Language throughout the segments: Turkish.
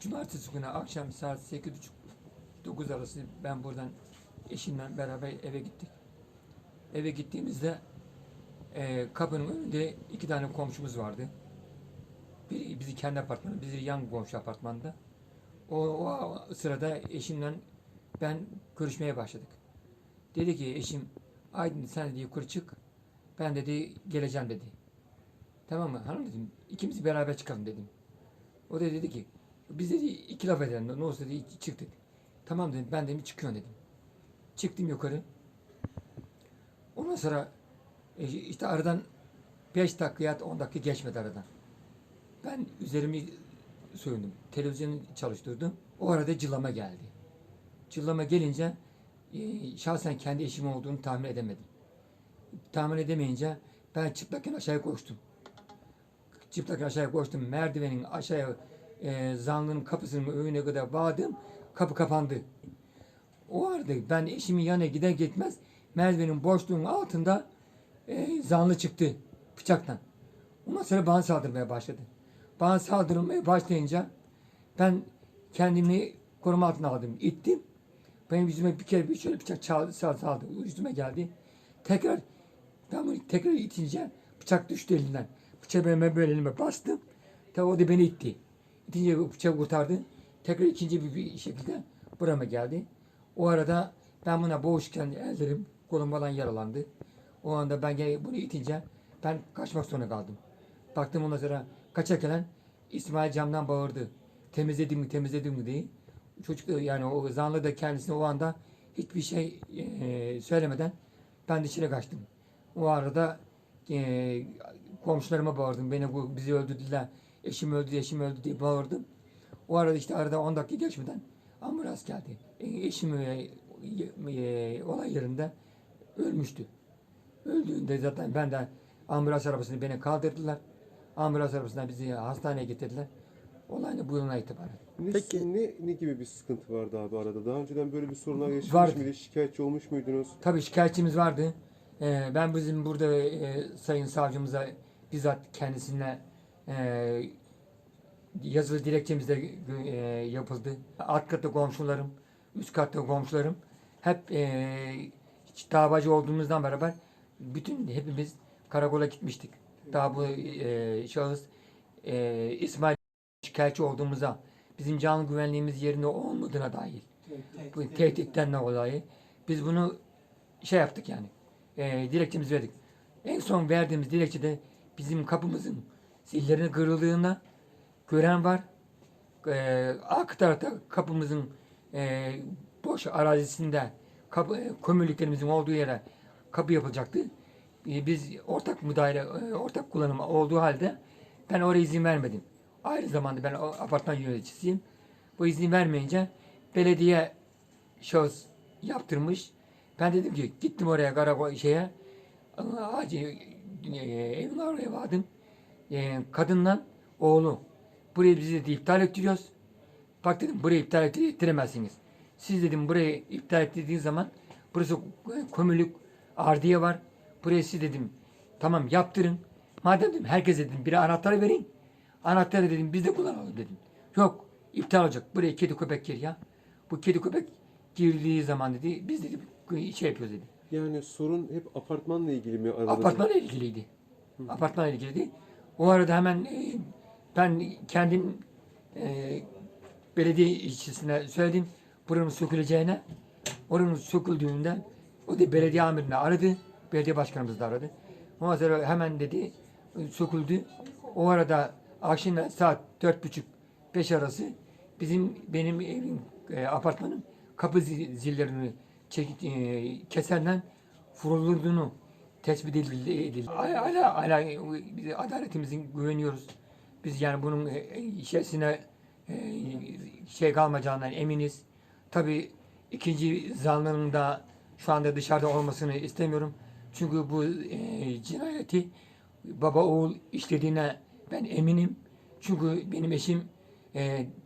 cumartesi günü akşam saat 8.30-9 arası ben buradan eşimle beraber eve gittik. Eve gittiğimizde e, kapının önünde iki tane komşumuz vardı. Biri bizi kendi apartmanı, biri yan komşu apartmanda. O, o sırada eşimle ben görüşmeye başladık. Dedi ki eşim Aydın sen dedi yukarı çık. Ben dedi geleceğim dedi. Tamam mı hanım dedim. İkimiz beraber çıkalım dedim. O da dedi ki biz dedi iki laf edelim. Ne olsa dedi çıktık. Tamam dedim ben dedim çıkıyorum dedim. Çıktım yukarı. Ondan sonra e, işte aradan 5 dakika ya 10 dakika geçmedi aradan. Ben üzerimi soyundum. Televizyonu çalıştırdım. O arada cıllama geldi. Cıllama gelince e, şahsen kendi eşim olduğunu tahmin edemedim. Tahmin edemeyince ben çıplakken aşağıya koştum. Çıplakken aşağıya koştum. Merdivenin aşağıya e, zanlının kapısının önüne kadar bağladım. Kapı kapandı. O arada ben eşimin yanına gider gitmez merdivenin boşluğunun altında e, zanlı çıktı bıçaktan. Ondan sonra bana saldırmaya başladı. Bana saldırmaya başlayınca ben kendimi koruma altına aldım. ittim. Benim yüzüme bir kere bir şöyle bıçak çaldı, sal- saldı. Yüzüme geldi. Tekrar ben bunu tekrar itince bıçak düştü elinden. Bıçağı ben böyle elime bastım. Tabi o da beni itti. İtince bu bıçağı kurtardı. Tekrar ikinci bir, şekilde burama geldi. O arada ben buna boğuşken ellerim kolum falan yaralandı. O anda ben bunu itince ben kaçmak zorunda kaldım. Baktım ondan sonra kaçarken İsmail camdan bağırdı. Temizledim mi temizledim mi diye. Çocuk yani o zanlı da kendisine o anda hiçbir şey e, söylemeden ben dışarı kaçtım. O arada e, komşularıma bağırdım. Beni bu bizi öldürdüler. Eşim öldü, eşim öldü diye bağırdım. O arada işte arada 10 dakika geçmeden ambulans geldi. E, eşim e, e, olay yerinde ölmüştü. Öldüğünde zaten ben de ambulans arabasını beni kaldırdılar. Ambulans arabasından bizi hastaneye getirdiler. Olay da bu yılına itibaren. Ne, Peki. ne, ne gibi bir sıkıntı vardı abi arada? Daha önceden böyle bir sorunlar yaşamış Vardı. mıydı? Şikayetçi olmuş muydunuz? Tabii şikayetçimiz vardı. Ee, ben bizim burada e, sayın savcımıza bizzat kendisine e, yazılı dilekçemiz de e, yapıldı. Alt katta komşularım, üst katta komşularım hep e, davacı olduğumuzdan beraber bütün hepimiz karakola gitmiştik. Daha bu e, şahıs e, İsmail şikayetçi olduğumuza bizim canlı güvenliğimiz yerinde olmadığına dahil bu tehditten dolayı biz bunu şey yaptık yani. E, dilekçemizi verdik. En son verdiğimiz dilekçede bizim kapımızın zillerinin kırıldığında gören var. E, arka tarafta kapımızın e, boş arazisinde kapı, e, kömürlüklerimizin olduğu yere kapı yapılacaktı. E, biz ortak müdahale, e, ortak kullanım olduğu halde ben oraya izin vermedim. Ayrı zamanda ben o apartman yöneticisiyim. Bu izni vermeyince belediye şahıs yaptırmış. Ben dedim ki gittim oraya karakol şeye acil e, evin oraya vardım. E, kadınla oğlu burayı bizi de iptal ettiriyoruz. Bak dedim burayı iptal ettiremezsiniz. Siz dedim burayı iptal ettirdiğiniz zaman burası kömürlük ardiye var. Buraya siz dedim tamam yaptırın. Madem dedim herkes dedim bir anahtarı verin. Anahtarı dedim biz de kullanalım dedim. Yok iptal olacak. Buraya kedi köpek gir ya. Bu kedi köpek girdiği zaman dedi biz dedi şey yapıyoruz dedi. Yani sorun hep apartmanla ilgili mi aranızda? Apartmanla ilgiliydi. Apartmanla ilgiliydi. O arada hemen e, ben kendim e, belediye işçisine söyledim buranın söküleceğine. Oranın söküldüğünde o da belediye amirini aradı. Belediye başkanımız da aradı. Ondan sonra hemen dedi söküldü. O arada akşam saat dört buçuk beş arası bizim benim evim e, apartmanın kapı zil- zillerini çek, e, keserden vurulduğunu tespit edildi. edildi. Hala, hala, biz adaletimizin güveniyoruz. Biz yani bunun e, içerisine e, şey kalmayacağından eminiz. Tabii ikinci zanlının da şu anda dışarıda olmasını istemiyorum. Çünkü bu e, cinayeti baba oğul işlediğine ben eminim. Çünkü benim eşim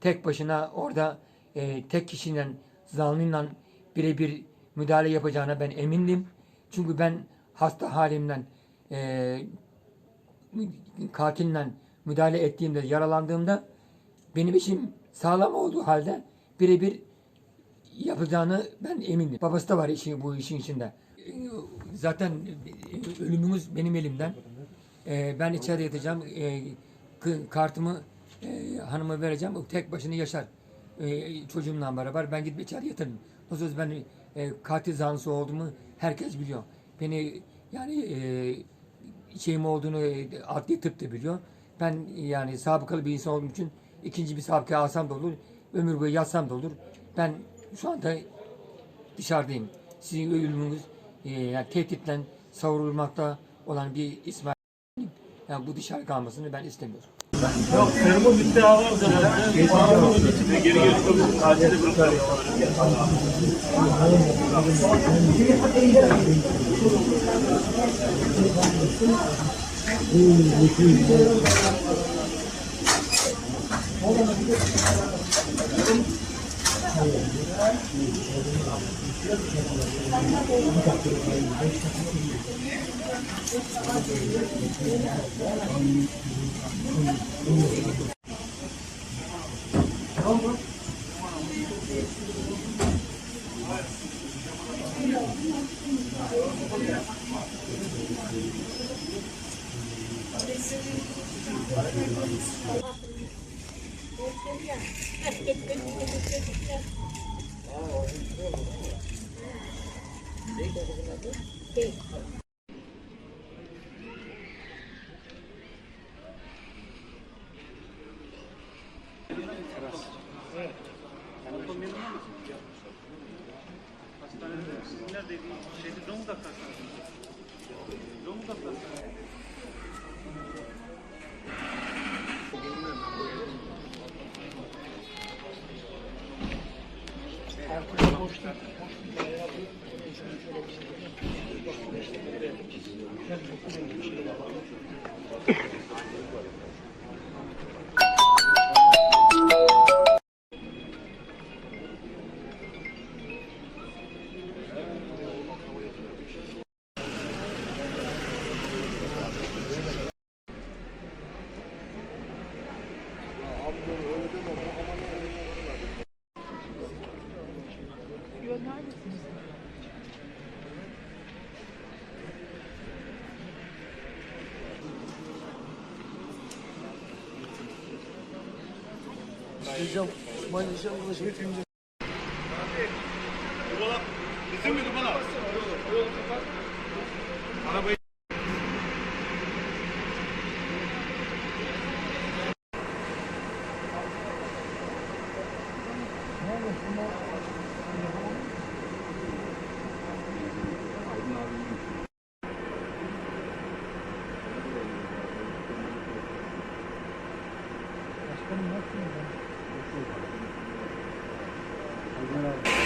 tek başına orada tek kişinin zanlıyla birebir müdahale yapacağına ben emindim. Çünkü ben hasta halimden e, katille müdahale ettiğimde, yaralandığımda benim eşim sağlam olduğu halde birebir yapacağını ben eminim. Babası da var işin, bu işin içinde. Zaten ölümümüz benim elimden. Ee, ben içeride yatacağım. Ee, kartımı e, hanıma vereceğim. O tek başına yaşar. Ee, çocuğumla beraber ben gidip içeri yatarım. Nasıl olsa ben e, katil zanlısı olduğumu herkes biliyor. Beni yani e, şeyim olduğunu adli tıp da biliyor. Ben yani sabıkalı bir insan olduğum için ikinci bir sabıka alsam da olur. Ömür boyu yatsam da olur. Ben şu anda dışarıdayım. Sizin ölümünüz e, yani tehditle savrulmakta olan bir İsmail yani bu dışarı kalmasını ben istemiyorum. Yok serumu bitti hava herhalde. Serumu bitti. Geri geri çok acele bırakıyor. Neredeydi? Şeydi Zonguldak Hastanesi. Zonguldak Hastanesi. Спасибо. Hocam, İsmail Hocam burada şey yapınca... Dubala, bizim mi Dubala? Arabayı... Başkanım nasılsınız? Thank you.